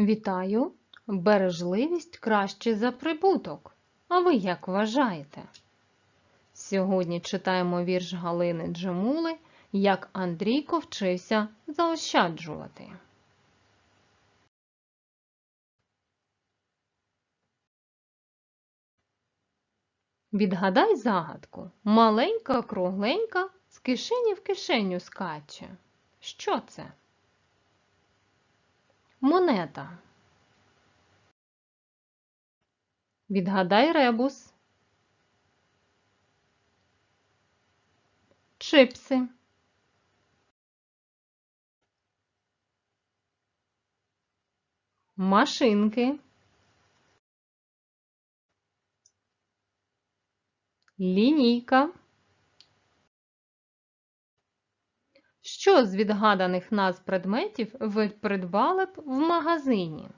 Вітаю! Бережливість краще за прибуток. А ви як вважаєте? Сьогодні читаємо вірш Галини Джемули, як Андрійко вчився заощаджувати. Відгадай загадку. Маленька, кругленька, з кишені в кишеню скаче. Що це? Монета. Відгадай ребус. Чипси. Машинки. Лінійка. Що з відгаданих назв предметів ви придбали б в магазині?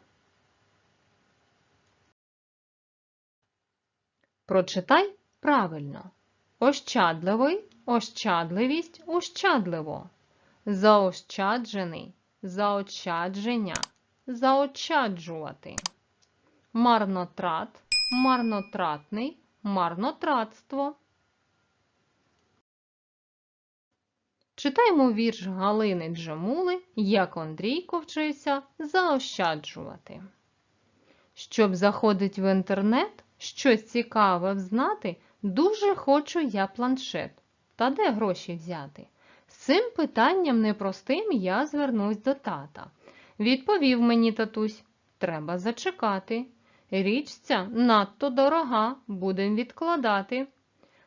Прочитай правильно. Ощадливий, ощадливість, ощадливо. Заощаджений, заощадження, заощаджувати. Марнотрат, марнотратний, марнотратство. Читаємо вірш Галини Джамули, як Андрійко вчився заощаджувати. Щоб заходити в інтернет, щось цікаве взнати, дуже хочу я планшет. Та де гроші взяти? З цим питанням непростим я звернусь до тата. Відповів мені татусь, треба зачекати. Річ ця надто дорога, будем відкладати.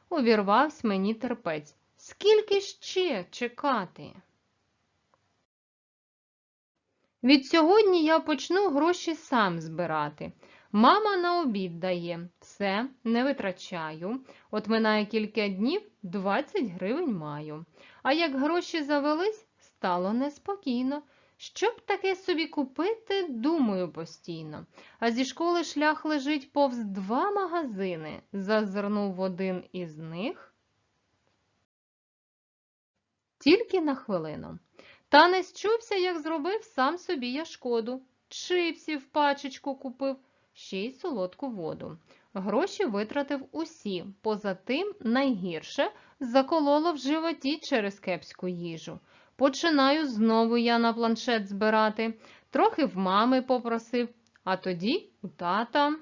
Увірвався мені терпець. Скільки ще чекати? Від сьогодні я почну гроші сам збирати. Мама на обід дає, все, не витрачаю. От минає кілька днів 20 гривень маю. А як гроші завелись, стало неспокійно. Щоб таке собі купити, думаю постійно. А зі школи шлях лежить повз два магазини. Зазирнув один із них. Тільки на хвилину. Та не счувся, як зробив сам собі я шкоду. Чипсів пачечку купив, ще й солодку воду. Гроші витратив усі, поза тим найгірше закололо в животі через кепську їжу. Починаю знову я на планшет збирати, трохи в мами попросив, а тоді у тата.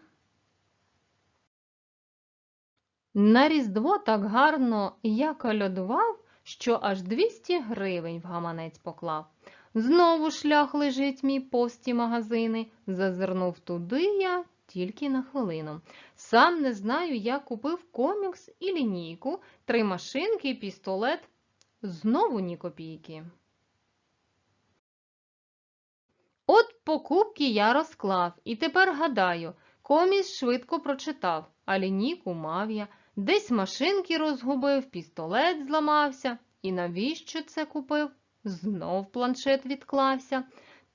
На Різдво так гарно я колядував, що аж 200 гривень в гаманець поклав. Знову шлях лежить мій повсті магазини. Зазирнув туди я тільки на хвилину. Сам не знаю, я купив комікс і лінійку, три машинки, пістолет. Знову ні копійки. От покупки я розклав і тепер гадаю, коміс швидко прочитав, а лінійку мав я. Десь машинки розгубив, пістолет зламався. І навіщо це купив? Знов планшет відклався.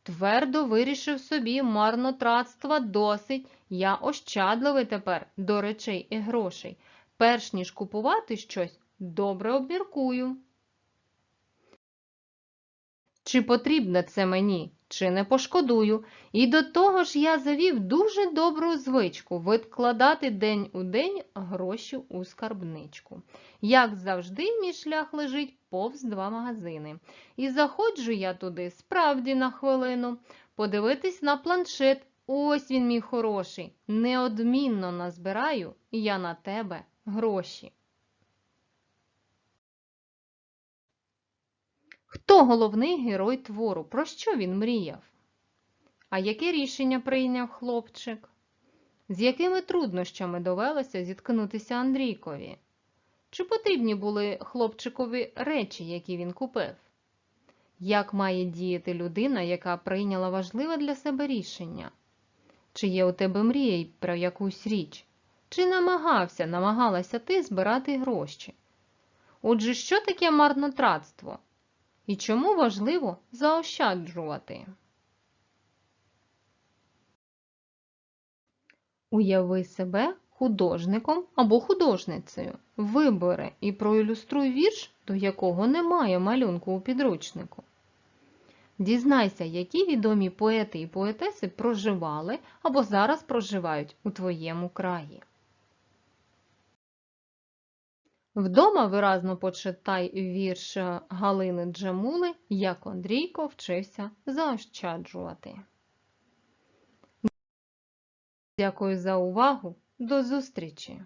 Твердо вирішив собі марнотратства досить. Я ощадливий тепер до речей і грошей. Перш ніж купувати щось, добре обміркую. Чи потрібне це мені, чи не пошкодую. І до того ж я завів дуже добру звичку відкладати день у день гроші у скарбничку. Як завжди, мій шлях лежить повз два магазини. І заходжу я туди справді на хвилину, подивитись на планшет. Ось він, мій хороший. Неодмінно назбираю я на тебе гроші. Хто головний герой твору? Про що він мріяв? А яке рішення прийняв хлопчик? З якими труднощами довелося зіткнутися Андрійкові? Чи потрібні були хлопчикові речі, які він купив? Як має діяти людина, яка прийняла важливе для себе рішення? Чи є у тебе мрія про якусь річ? Чи намагався, намагалася ти збирати гроші? Отже, що таке марнотратство? І чому важливо заощаджувати? Уяви себе художником або художницею. Вибери і проілюструй вірш, до якого немає малюнку у підручнику. Дізнайся, які відомі поети і поетеси проживали або зараз проживають у твоєму краї. Вдома виразно почитай вірш Галини Джамули «Як Андрійко вчився заощаджувати». Дякую за увагу. До зустрічі!